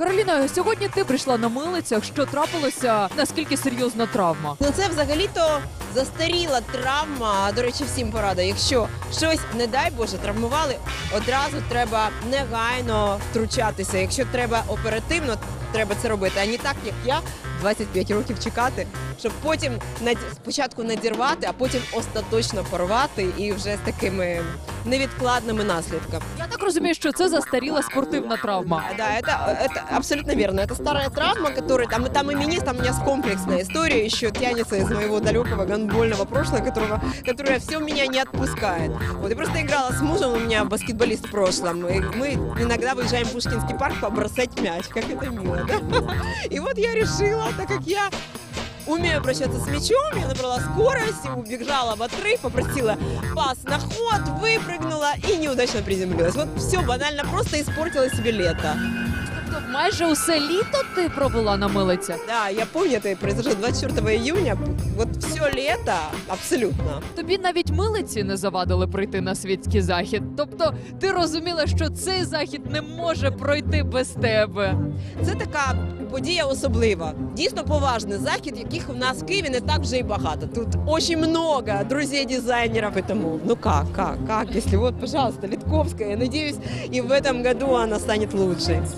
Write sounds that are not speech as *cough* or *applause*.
Кароліна, сьогодні ти прийшла на милицях. Що трапилося? Наскільки серйозна травма? Ну це взагалі-то застаріла травма. До речі, всім порада. Якщо щось, не дай Боже, травмували, одразу треба негайно втручатися. Якщо треба оперативно, треба це робити. А не так, як я 25 років чекати, щоб потім над- спочатку надірвати, а потім остаточно порвати і вже з такими невідкладними наслідками. Я так розумію, що це застаріла спортивна травма. Да, это, это абсолютно верно. Это старая травма, которая там, там и минис, там у меня комплексная история еще тянется из моего далекого гандбольного прошлого, которого, которое все меня не отпускает. Вот, я просто играла с мужем, у меня баскетболист в прошлом, и мы иногда выезжаем в Пушкинский парк побросать мяч, как это мило, да? *laughs* И вот я решила, так как я умею обращаться с мячом, я набрала скорость, убежала в отрыв, попросила пас на ход, выпрыгнула и неудачно приземлилась. Вот все банально, просто испортила себе лето. Тобто майже усе літо ти пробула на милицях. Да, я помню, это произошло 24 июня. Вот все лето абсолютно. Тобі навіть милиці не завадили прийти на світський захід. Тобто ти розуміла, що цей захід не може пройти без тебе. Це така подія особлива. Дійсно поважний захід, яких у нас в Києві не так вже і багато. Тут очень много друзей дизайнеров. Поэтому, ну как, как, как, если вот, пожалуйста, Литковская, я надеюсь, и в этом году она станет лучшей.